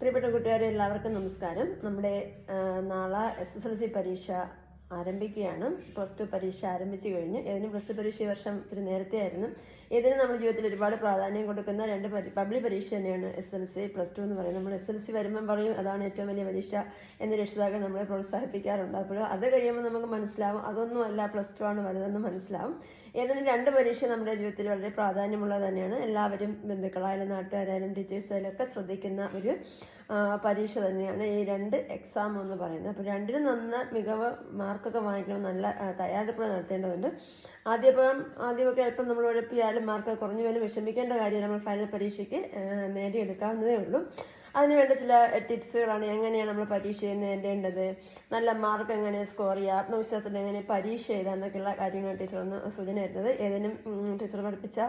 പ്രിയപ്പെട്ട കൂട്ടുകാരെ എല്ലാവർക്കും നമസ്കാരം. നമ്മുടെ നാളെ എസ് എസ് എൽ സി പരീക്ഷ ആരംഭിക്കുകയാണ്. പ്ലസ് ടു പരീക്ഷ ആരംഭിച്ചു കഴിഞ്ഞു. ഏതിനും പ്ലസ് ടു പരീക്ഷ ഈ വർഷം ഒരു നേരത്തെ ആയിരുന്നു. ഏതിനും നമ്മുടെ ജീവിതത്തിൽ ഒരുപാട് പ്രാധാന്യം കൊടുക്കുന്ന രണ്ട് പബ്ലിക് പരീക്ഷ തന്നെയാണ് S L C plus two എന്ന് പറയുന്നത്. നമ്മൾ എസ് എൽ സി വരുമ്പം പറയും അതാണ് ഏറ്റവും വലിയ പരീക്ഷ എന്ന് രക്ഷിതാക്കൾ നമ്മളെ പ്രോത്സാഹിപ്പിക്കാറുണ്ട്. അപ്പോൾ അത് കഴിയുമ്പോൾ നമുക്ക് മനസ്സിലാവും. അതൊന്നും അല്ല പ്ലസ് ടു ആണ് വലുതെന്ന് മനസ്സിലാവും. ഏതായാലും രണ്ട് പരീക്ഷ നമ്മുടെ ജീവിതത്തിൽ വളരെ പ്രാധാന്യമുള്ളത് തന്നെയാണ്. എല്ലാവരും ബന്ധുക്കളായാലും നാട്ടുകാരായാലും ടീച്ചേഴ്സായാലും ഒക്കെ ശ്രദ്ധിക്കുന്ന ഒരു പരീക്ഷ തന്നെയാണ് ഈ രണ്ട് എക്സാം എന്ന് പറയുന്നത്. അപ്പോൾ രണ്ടിനും നന്ന മികവ് മാർക്കൊക്കെ വാങ്ങിക്കണം നല്ല തയ്യാറെടുപ്പ് നടത്തേണ്ടതുണ്ട്. ആദ്യം ആദ്യമൊക്കെ അല്പം നമ്മൾ ഉഴപ്പിയാലും മാർക്ക് കുറഞ്ഞു പോലും വിഷമിക്കേണ്ട കാര്യം നമ്മൾ ഫൈനൽ പരീക്ഷയ്ക്ക് നേടിയെടുക്കാവുന്നതേ ഉള്ളൂ. അതിനുവേണ്ട ചില ടിപ്സുകളാണ്. എങ്ങനെയാണ് നമ്മൾ പരീക്ഷ നേടേണ്ടത്? നല്ല മാർക്ക് എങ്ങനെ സ്കോർ ചെയ്യുക? ആത്മവിശ്വാസത്തിൽ എങ്ങനെ പരീക്ഷ എഴുതുക? എന്നൊക്കെയുള്ള കാര്യങ്ങൾ ടീച്ചർ ഒന്ന് സൂചന തരുന്നത്. ഏതെങ്കിലും ടീച്ചർ പഠിപ്പിച്ച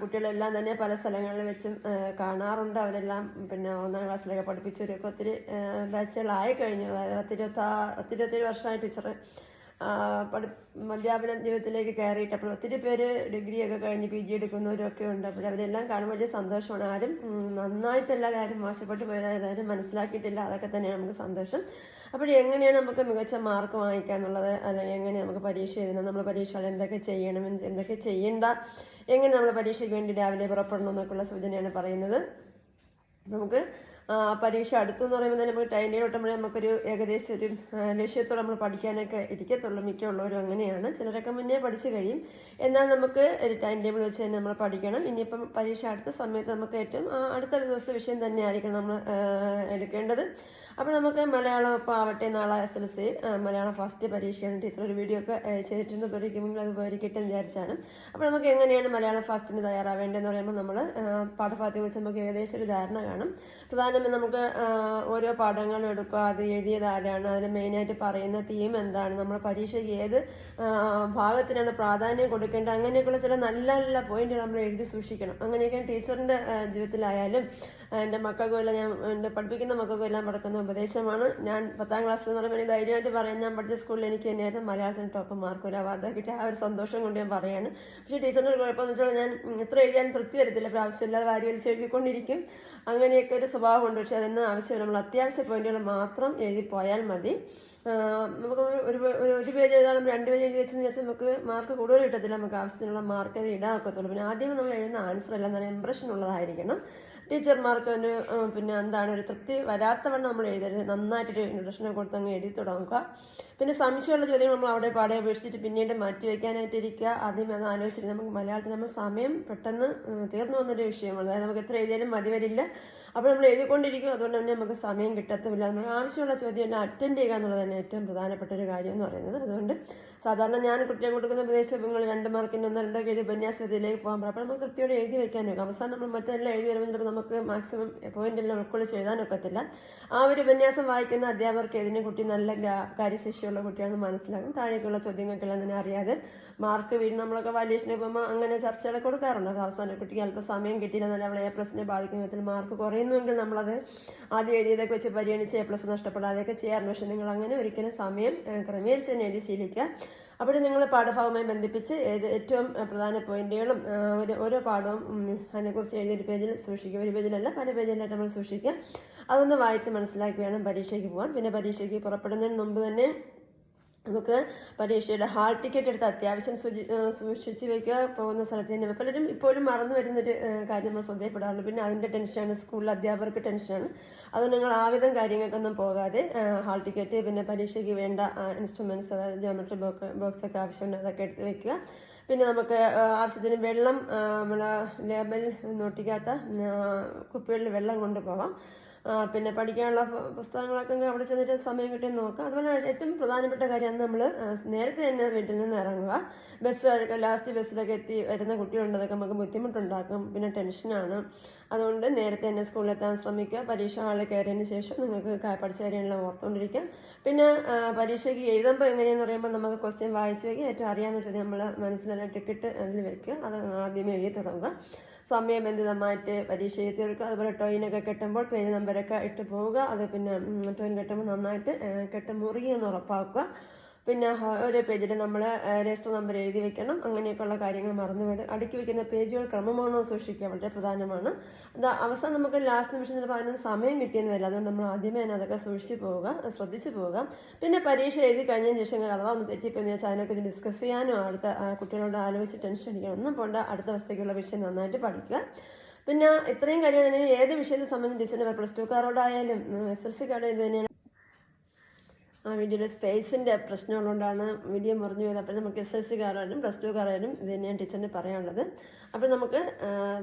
കുട്ടികളെല്ലാം തന്നെ പല സ്ഥലങ്ങളിൽ വെച്ചും കാണാറുണ്ട്. അവരെല്ലാം പിന്നെ ഒന്നാം ക്ലാസ്സിലൊക്കെ പഠിപ്പിച്ചവരൊക്കെ ഒത്തിരി ബാച്ചുകളായി കഴിഞ്ഞു. അതായത് പത്തിരുപത്താ പത്തിരുപത്തേഴ് വർഷമായി ടീച്ചർ പഠി അധ്യാപന ജീവിതത്തിലേക്ക് കയറിയിട്ട് അപ്പോൾ ഒത്തിരി പേര് ഡിഗ്രിയൊക്കെ കഴിഞ്ഞ് പി ജി എടുക്കുന്നവരൊക്കെ ഉണ്ട്. അപ്പോൾ അവരെല്ലാം കാണുമ്പോൾ വലിയ സന്തോഷമാണ്. ആരും നന്നായിട്ടല്ല കാര്യം മോശപ്പെട്ട് പോയതായാലും മനസ്സിലാക്കിയിട്ടില്ല. അതൊക്കെ തന്നെയാണ് നമുക്ക് സന്തോഷം. അപ്പോൾ എങ്ങനെയാണ് നമുക്ക് മികച്ച മാർക്ക് വാങ്ങിക്കുക എന്നുള്ളത് അല്ലെങ്കിൽ എങ്ങനെ നമുക്ക് പരീക്ഷ എഴുതണം നമ്മൾ പരീക്ഷകൾ എന്തൊക്കെ ചെയ്യണം? എന്തൊക്കെ ചെയ്യണ്ട? എങ്ങനെ നമ്മൾ പരീക്ഷയ്ക്ക് വേണ്ടി രാവിലെ പുറപ്പെടണം എന്നൊക്കെയുള്ള സൂചനയാണ് പറയുന്നത്. നമുക്ക് പരീക്ഷ അടുത്തു എന്ന് പറയുമ്പോൾ തന്നെ നമുക്ക് ടൈം ടേബിൾ കിട്ടുമ്പോഴേ നമുക്കൊരു ഏകദേശം ഒരു ലക്ഷ്യത്തോടെ നമ്മൾ പഠിക്കാനൊക്കെ ഇരിക്കത്തുള്ളൂ മിക്കുള്ളവരും അങ്ങനെയാണ്. ചിലരൊക്കെ മുന്നേ പഠിച്ചു കഴിയും. എന്നാൽ നമുക്ക് ഒരു ടൈം ടേബിൾ വെച്ച് തന്നെ നമ്മൾ പഠിക്കണം. ഇനിയിപ്പം പരീക്ഷ അടുത്ത സമയത്ത് നമുക്ക് ഏറ്റവും അടുത്ത ദിവസത്തെ വിഷയം തന്നെ ആയിരിക്കണം നമ്മൾ എടുക്കേണ്ടത്. അപ്പോൾ നമുക്ക് മലയാളം ഇപ്പോൾ ആവട്ടെ നാളെ S L C Malayalam first പരീക്ഷയാണ് ടീച്ചർ ഒരു വീഡിയോ ഒക്കെ ചെയ്തിട്ടുണ്ട്. ഉപകരിക്കുമെങ്കിൽ അത് ഉപകരിക്കട്ടെ എന്ന് വിചാരിച്ചാണ്. അപ്പോൾ നമുക്ക് എങ്ങനെയാണ് മലയാളം ഫസ്റ്റിന് തയ്യാറാവേണ്ടതെന്ന് പറയുമ്പോൾ നമ്മൾ പാഠഭാഗത്തെ കുറിച്ച് നമുക്ക് ഏകദേശം ഒരു ധാരണ കാണും. പ്രധാനമായും നമുക്ക് ഓരോ പാഠങ്ങളും എടുക്കുക അത് എഴുതിയത് ആരാണ് അതിന് മെയിനായിട്ട് പറയുന്ന തീം എന്താണ് നമ്മൾ പരീക്ഷയ്ക്ക് ഏത് ഭാഗത്തിനാണ് പ്രാധാന്യം കൊടുക്കേണ്ടത് അങ്ങനെയൊക്കെയുള്ള ചില നല്ല നല്ല പോയിന്റുകൾ നമ്മൾ എഴുതി സൂക്ഷിക്കണം. അങ്ങനെയൊക്കെ ടീച്ചറിന്റെ ജീവിതത്തിലായാലും എന്റെ മക്കൾക്കും എല്ലാം ഞാൻ എന്റെ പഠിപ്പിക്കുന്ന മക്കൾക്കും എല്ലാം കൊടുക്കുന്ന ഉപദേശമാണ്. ഞാൻ പത്താം ക്ലാസ്സിൽ എന്ന് പറയുമ്പോൾ ധൈര്യമായിട്ട് പറയാം. ഞാൻ പഠിച്ച സ്കൂളിൽ എനിക്ക് തന്നെയായിരുന്നു മലയാളത്തിന് ടോപ്പ് മാർക്ക് ഒരു അവാർഡ് കിട്ടിയ ആ ഒരു സന്തോഷം കൊണ്ട് ഞാൻ പറയാണ്. പക്ഷേ ടീച്ചറിന് ഒരു കുഴപ്പമെന്ന് വെച്ചാൽ ഞാൻ ഇത്ര എത്ര എഴുതിയാലും തൃപ്തി വരത്തില്ല. പ്രാവശ്യമില്ലാതെ വാരി വലിച്ച് എഴുതിക്കൊണ്ടിരിക്കും. അങ്ങനെയൊക്കെ ഒരു സ്വഭാവമുണ്ട്. പക്ഷേ അതൊന്നും ആവശ്യമില്ല. നമ്മൾ അത്യാവശ്യ പോയിന്റുകൾ മാത്രം എഴുതി പോയാൽ മതി. നമുക്ക് ഒരു ഒരു പേജ് എഴുതാനും രണ്ട് പേജ് എഴുതി വെച്ചെന്ന് വെച്ചാൽ നമുക്ക് മാർക്ക് കൂടുതൽ കിട്ടത്തില്ല. നമുക്ക് ആവശ്യത്തിനുള്ള മാർക്ക് അത് ഇടാക്കത്തുള്ളൂ പിന്നെ ആദ്യമേ നമ്മൾ എഴുതുന്ന ആൻസർ എല്ലാം തന്നെ ഇമ്പ്രഷൻ ഉള്ളതായിരിക്കണം. ടീച്ചർമാർക്ക് ഒരു പിന്നെ എന്താണ് ഒരു തൃപ്തി വരാത്തവണ്ണം നമ്മൾ എഴുതരുത്. നന്നായിട്ടൊരു ഇൻട്രഡക്ഷനെ കൊടുത്ത് അങ്ങ് എഴുതി തുടങ്ങുക. പിന്നെ സംശയമുള്ള ചോദ്യങ്ങൾ നമ്മൾ അവിടെ പാടെ അപേക്ഷിച്ചിട്ട് പിന്നീട് മാറ്റി വയ്ക്കാനായിട്ട് ഇരിക്കുക ആദ്യം അത് ആലോചിച്ചിട്ട് നമുക്ക് മലയാളത്തിൽ നമ്മൾ സമയം പെട്ടെന്ന് തീർന്നു വന്നൊരു വിഷയമാണ് അതായത് നമുക്ക് എത്ര എഴുതിയാലും മതി വരില്ല. അപ്പോൾ നമ്മൾ എഴുതിക്കൊണ്ടിരിക്കും. അതുകൊണ്ട് തന്നെ നമുക്ക് സമയം കിട്ടത്തുമില്ല. നമ്മൾ ആവശ്യമുള്ള ചോദ്യം തന്നെ അറ്റൻഡ് ചെയ്യുക എന്നുള്ളത് തന്നെ ഏറ്റവും പ്രധാനപ്പെട്ട ഒരു കാര്യം എന്ന് പറയുന്നത്. അതുകൊണ്ട് സാധാരണ ഞാൻ കുട്ടികൾ കൊടുക്കുന്ന ഉപദേശങ്ങൾ രണ്ട് മാർക്കിന് ഒന്ന് രണ്ടോ എഴുതി ഉപന്യാസത്തിലേക്ക് പോകാൻ പറയും അപ്പോൾ നമുക്ക് കൃത്യമായിട്ട് എഴുതി വെക്കാൻ നോക്കാം അവസാനം നമ്മൾ മറ്റെല്ലാം എഴുതി വരുമ്പോൾ ചിലപ്പോൾ നമുക്ക് മാക്സിമം പോയിന്റ് എല്ലാം ഉൾക്കൊള്ളിച്ച് എഴുതാനൊക്കത്തില്ല. ആ ഒരു ഉപന്യാസം വായിക്കുന്ന അധ്യാപകർക്ക് ഇതിനെ കുട്ടി നല്ല ഗ്രാ- കാര്യശേഷിയുള്ള കുട്ടിയാണെന്ന് മനസ്സിലാകും താഴേക്കുള്ള ചോദ്യങ്ങൾക്കെല്ലാം തന്നെ അറിയാതെ മാർക്ക് വീഴും നമ്മളൊക്കെ വലിയ പോകുമ്പോൾ അങ്ങനെ ചർച്ചകളെ കൊടുക്കാറുണ്ട്. അത് അവസാനം കുട്ടിക്ക് അല്പം സമയം കിട്ടിയില്ല എന്നല്ല അവളെ എ പ്ലസിനെ ബാധിക്കുന്ന വിധത്തിൽ മാർക്ക് കുറയുന്നുവെങ്കിൽ നമ്മളത് ആദ്യം എഴുതിയതൊക്കെ വെച്ച് പരിഗണിച്ച് എ പ്ലസ് നഷ്ടപ്പെടാതെയൊക്കെ ചെയ്യാറുണ്ട്. പക്ഷേ നിങ്ങൾ അങ്ങനെ ഒരിക്കലും സമയം ക്രമീകരിച്ച് തന്നെ എഴുതി ശീലിക്കുക. അപ്പോൾ നിങ്ങൾ പാഠഭാഗവുമായി ബന്ധിപ്പിച്ച് ഏറ്റവും പ്രധാന പോയിന്റുകളും ഒരു ഓരോ പാഠവും അതിനെക്കുറിച്ച് എഴുതി ഒരു പേജിൽ സൂക്ഷിക്കുക. ഒരു പേജിലല്ല പല പേജിലായിട്ട് നമ്മൾ സൂക്ഷിക്കുക. അതൊന്ന് വായിച്ച് മനസ്സിലാക്കി വേണം പരീക്ഷയ്ക്ക് പോകാൻ പിന്നെ പരീക്ഷയ്ക്ക് പുറപ്പെടുന്നതിന് മുമ്പ് തന്നെ നമുക്ക് പരീക്ഷയുടെ ഹാൾ ടിക്കറ്റ് എടുത്ത് അത്യാവശ്യം സൂക്ഷിച്ച് വെക്കുക പോകുന്ന സ്ഥലത്ത് തന്നെ. പലരും ഇപ്പോഴും മറന്നു വരുന്നൊരു കാര്യം നമ്മൾ ശ്രദ്ധയപ്പെടാറുള്ളൂ പിന്നെ അതിന്റെ ടെൻഷനാണ് സ്കൂളിലെ അധ്യാപകർക്ക് ടെൻഷനാണ്. അത് നിങ്ങൾ ആവിധം കാര്യങ്ങൾക്കൊന്നും പോകാതെ ഹാൾ ടിക്കറ്റ് പിന്നെ പരീക്ഷയ്ക്ക് വേണ്ട ഇൻസ്ട്രുമെന്റ്സ് അതായത് ജോമെട്രി ബോക്സ് ബോക്സൊക്കെ ആവശ്യമുണ്ട് അതൊക്കെ എടുത്ത് വെക്കുക. പിന്നെ നമുക്ക് ആവശ്യത്തിന് വെള്ളം നമ്മൾ ലേബൽ നോട്ടിക്കാത്ത കുപ്പികളിൽ വെള്ളം കൊണ്ടുപോകാം പിന്നെ പഠിക്കാനുള്ള പുസ്തകങ്ങളൊക്കെ അവിടെ ചെന്നിട്ട് സമയം കിട്ടി നോക്കാം. അതുപോലെ ഏറ്റവും പ്രധാനപ്പെട്ട കാര്യം നമ്മൾ നേരത്തെ തന്നെ വീട്ടിൽ നിന്ന് ഇറങ്ങുക. ബസ് ലാസ്റ്റ് ബസ്സിലൊക്കെ എത്തി വരുന്ന കുട്ടികളുണ്ട് അതൊക്കെ നമുക്ക് ബുദ്ധിമുട്ടുണ്ടാക്കും പിന്നെ ടെൻഷനാണ് അതുകൊണ്ട് നേരത്തെ തന്നെ സ്കൂളിലെത്താൻ ശ്രമിക്കുക. പരീക്ഷ ഹാളിൽ കയറിയതിന് ശേഷം നിങ്ങൾക്ക് പഠിച്ച കാര്യങ്ങളെല്ലാം ഓർത്തുകൊണ്ടിരിക്കാം പിന്നെ പരീക്ഷയ്ക്ക് എഴുതുമ്പോൾ എങ്ങനെയെന്ന് പറയുമ്പോൾ നമുക്ക് ക്വസ്റ്റ്യൻ വായിച്ചു വയ്ക്കുക. ഏറ്റവും അറിയാമെന്ന് വെച്ചാൽ നമ്മൾ മനസ്സിലെല്ലാം ടിക്കറ്റ് അതിൽ വെക്കുക. അത് ആദ്യമേ എഴുതി തുടങ്ങുക. സമയബന്ധിതമായിട്ട് പരീക്ഷ എഴുതി തീർക്കുക. അതുപോലെ ടോയിനൊക്കെ കെട്ടുമ്പോൾ പേജ് നമ്പരൊക്കെ ഇട്ട് പോവുക. അത് പിന്നെ ഉം, ടോയിൻ കെട്ടുമ്പോൾ നന്നായിട്ട് കെട്ട് മുറിയെന്ന് ഉറപ്പാക്കുക. പിന്നെ ഓരോ പേജിൽ നമ്മൾ രജിസ്റ്റർ നമ്പർ എഴുതി വെക്കണം. അങ്ങനെയൊക്കെയുള്ള കാര്യങ്ങൾ മറന്നു പോയത്. അടുക്കി വെക്കുന്ന പേജുകൾ ക്രമമാണോ സൂക്ഷിക്കുക വളരെ പ്രധാനമാണ്. അത് അവസാനം നമുക്ക് ലാസ്റ്റ് നിമിഷം ചിലപ്പോൾ സമയം കിട്ടിയെന്ന് വരില്ല. അതുകൊണ്ട് നമ്മൾ ആദ്യമേ തന്നെ അതൊക്കെ സൂക്ഷിച്ച് പോവുക ശ്രദ്ധിച്ചു പോവുക. പിന്നെ പരീക്ഷ എഴുതി കഴിഞ്ഞതിന് ശേഷം അഥവാ ഒന്ന് തെറ്റിപ്പോയെന്ന് വെച്ചാൽ അതിനെക്കുറിച്ച് ഡിസ്കസ് ചെയ്യാനോ അടുത്ത കുട്ടികളോട് ആലോചിച്ച് ടെൻഷൻ അടിക്കാനോ ഒന്നും പോണ്ട. അടുത്ത അവസ്ഥയ്ക്കുള്ള വിഷയം നന്നായിട്ട് പഠിക്കുക. പിന്നെ ഇത്രയും കാര്യം തന്നെ ഏത് വിഷയത്തെ സംബന്ധിച്ച് ടീച്ചറിന്റെ പ്ലസ് ടു കാരോടായാലും എസ് എൽ സി കാർഡ് ഇത് തന്നെയാണ്. ആ വീഡിയോയിൽ സ്പേസിന്റെ പ്രശ്നമുള്ളതുകൊണ്ടാണ് വീഡിയോ മുറിഞ്ഞു പോയത്. അപ്പോൾ നമുക്ക് എസ് എൽ സി കാരായാലും പ്ലസ് ടു കാരായാലും ഇത് തന്നെയാണ് ടീച്ചറിന് പറയാനുള്ളത്. അപ്പോൾ നമുക്ക്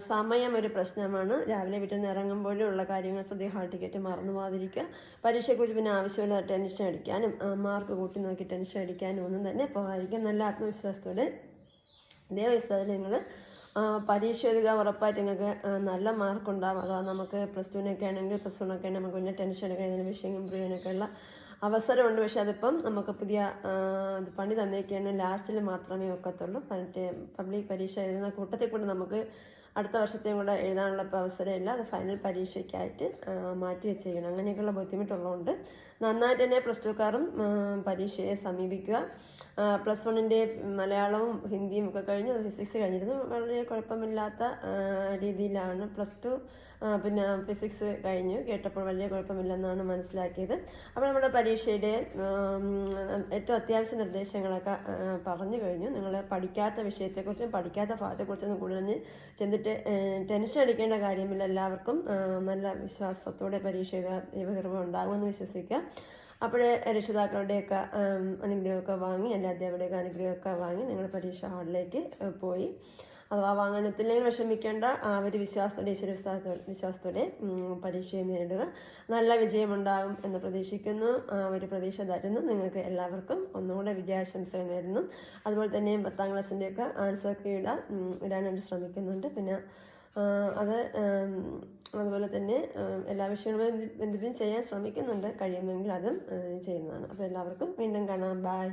സമയം ഒരു പ്രശ്നമാണ്. രാവിലെ വീട്ടിൽ നിന്ന് ഇറങ്ങുമ്പോഴുള്ള കാര്യങ്ങൾ ശ്രദ്ധ ഹാൾ ടിക്കറ്റ് മറന്നു പോകാതിരിക്കുക. പരീക്ഷയെക്കുറിച്ച് പിന്നെ ആവശ്യമുള്ള ടെൻഷൻ അടിക്കാനും മാർക്ക് കൂട്ടി നോക്കി ടെൻഷൻ അടിക്കാനും ഒന്നും തന്നെ പോകാതിരിക്കുക. നല്ല ആത്മവിശ്വാസത്തോടെ ഇതേ വിശ്വാസത്തിൽ നിങ്ങൾ പരീക്ഷ എഴുതുക ഉറപ്പായിട്ട് നിങ്ങൾക്ക് നല്ല മാർക്ക് ഉണ്ടാവും. അഥവാ നമുക്ക് പ്ലസ് ടുവിനൊക്കെ ആണെങ്കിൽ പ്ലസ് വണ്ണൊക്കെ ആണെങ്കിൽ നമുക്ക് പിന്നെ ടെൻഷൻ എടുക്കാൻ വിഷയം ഇമ്പ്രൂവ് ചെയ്യാനൊക്കെ ഉള്ള അവസരമുണ്ട്. പക്ഷെ അതിപ്പം നമുക്ക് പുതിയ പണി തന്നേക്കാണ് ലാസ്റ്റിൽ മാത്രമേ ഒക്കത്തുള്ളൂ. മറ്റേ പബ്ലിക് പരീക്ഷ എഴുതുന്ന കൂട്ടത്തിൽ കൂടെ നമുക്ക് അടുത്ത വർഷത്തെയും കൂടെ എഴുതാനുള്ള ഇപ്പോൾ അവസരമില്ല. അത് ഫൈനൽ പരീക്ഷയ്ക്കായിട്ട് മാറ്റി വെച്ചിരിക്കണം അങ്ങനെയൊക്കെയുള്ള ബുദ്ധിമുട്ടുള്ളതുകൊണ്ട് നന്നായിട്ട് തന്നെ പ്ലസ് ടുക്കാരും പരീക്ഷയെ സമീപിക്കുക. പ്ലസ് വണ്ണിന്റെ മലയാളവും ഹിന്ദിയും ഒക്കെ കഴിഞ്ഞ് ഫിസിക്സ് കഴിഞ്ഞിരുന്നു. വളരെ കുഴപ്പമില്ലാത്ത രീതിയിലാണ് പ്ലസ് ടു പിന്നെ ഫിസിക്സ് കഴിഞ്ഞു. കേട്ടപ്പോൾ വലിയ കുഴപ്പമില്ലെന്നാണ് മനസ്സിലാക്കിയത്. അപ്പോൾ നമ്മുടെ പരീക്ഷയുടെ ഏറ്റവും അത്യാവശ്യ നിർദ്ദേശങ്ങളൊക്കെ പറഞ്ഞു കഴിഞ്ഞു. നിങ്ങൾ പഠിക്കാത്ത വിഷയത്തെക്കുറിച്ചും പഠിക്കാത്ത ഭാഗത്തെക്കുറിച്ചൊന്നും കൂടുതൽ ചെന്നിട്ട് ടെൻഷൻ അടിക്കേണ്ട കാര്യമില്ല. എല്ലാവർക്കും നല്ല വിശ്വാസത്തോടെ പരീക്ഷ ദൈവകൃപ ഉണ്ടാകുമെന്ന് വിശ്വസിക്കുക. അപ്പോഴേ രക്ഷിതാക്കളുടെയൊക്കെ അനുഗ്രഹമൊക്കെ വാങ്ങി എന്റെ അധ്യാപകരുടെയൊക്കെ അനുഗ്രഹമൊക്കെ വാങ്ങി നിങ്ങൾ പരീക്ഷ ഹാളിലേക്ക് പോയി. അഥവാ വാങ്ങാനത്തില്ലെങ്കിൽ വിഷമിക്കേണ്ട അവർ വിശ്വാസത്തോടെ ഈശ്വര വിശ്വാസത്തോടെ വിശ്വാസത്തോടെ പരീക്ഷയെ നേടുക നല്ല വിജയമുണ്ടാകും എന്ന് പ്രതീക്ഷിക്കുന്നു. ഒരു പ്രതീക്ഷ തരുന്നു. നിങ്ങൾക്ക് എല്ലാവർക്കും ഒന്നുകൂടെ വിജയാശംസകൾ നേരുന്നു. അതുപോലെ തന്നെ പത്താം ക്ലാസ്സിന്റെയൊക്കെ ആൻസർ കീ ഇടാൻ ഇടാനായിട്ട് ശ്രമിക്കുന്നുണ്ട്. പിന്നെ അത് അതുപോലെ തന്നെ എല്ലാ വിഷയങ്ങളും ബന്ധിപ്പിച്ച് ചെയ്യാൻ ശ്രമിക്കുന്നുണ്ട്. കഴിയുമെങ്കിൽ അതും ചെയ്യുന്നതാണ്. അപ്പോൾ എല്ലാവർക്കും വീണ്ടും കാണാം. ബായ്